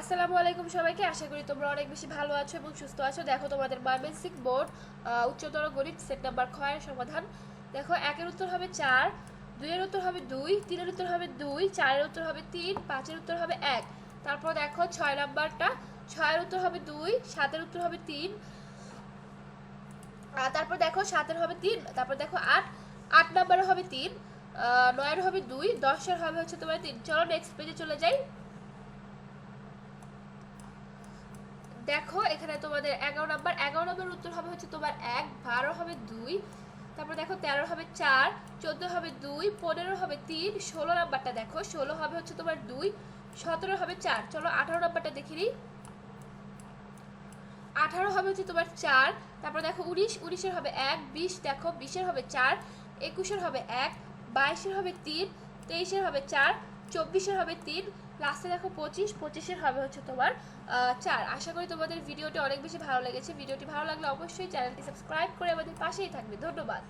আসসালামু আলাইকুম সবাইকে। আশা করি তোমরা অনেক বেশি ভালো আছো এবং সুস্থ আছো। দেখো তোমাদের ময়মনসিংহ বোর্ড উচ্চতর গণিত সেট নাম্বার খয়ের সমাধান। দেখো, একের উত্তর হবে চার, দুইয়ের উত্তর হবে দুই, তিনের উত্তর হবে দুই, চারের উত্তর হবে তিন, পাঁচের উত্তর হবে এক। তারপর দেখো, ছয় নাম্বারটা, ছয়ের উত্তর হবে দুই, সাতের উত্তর হবে তিন তারপর দেখো, সাতের হবে তিন, তারপর দেখো আট আট নাম্বারের হবে তিন নয়ের হবে দুই, দশের হবে হচ্ছে তোমার তিন। চলো নেক্সট পেজে চলে যাই। দেখো, এখানে তোমাদের এগারো নাম্বার। এগারো নম্বর উত্তর হবে হচ্ছে তোমার এক, বারো হবে দুই, তারপর দেখো তেরো হবে চার, চোদ্দ হবে দুই, পনেরো হবে তিন, ষোলো নাম্বারটা দেখো, ষোলো হবে হচ্ছে তোমার দুই, সতেরো হবে চার। চলো আঠারো নাম্বারটা দেখে নিই। আঠারো হবে হচ্ছে তোমার চার, তারপর দেখো উনিশ, উনিশের হবে এক, বিশ দেখো, বিশের হবে চার, একুশের হবে এক, বাইশের হবে তিন, তেইশের হবে চার চব্বিশের হবে তিন লাস্টে দেখো পঁচিশ, পঁচিশের হবে হচ্ছে তোমার চার। আশা করি তোমাদের ভিডিওটি অনেক বেশি ভালো লেগেছে। ভিডিওটি ভালো লাগলে অবশ্যই চ্যানেলটি সাবস্ক্রাইব করে আমাদের পাশেই থাকবে। ধন্যবাদ।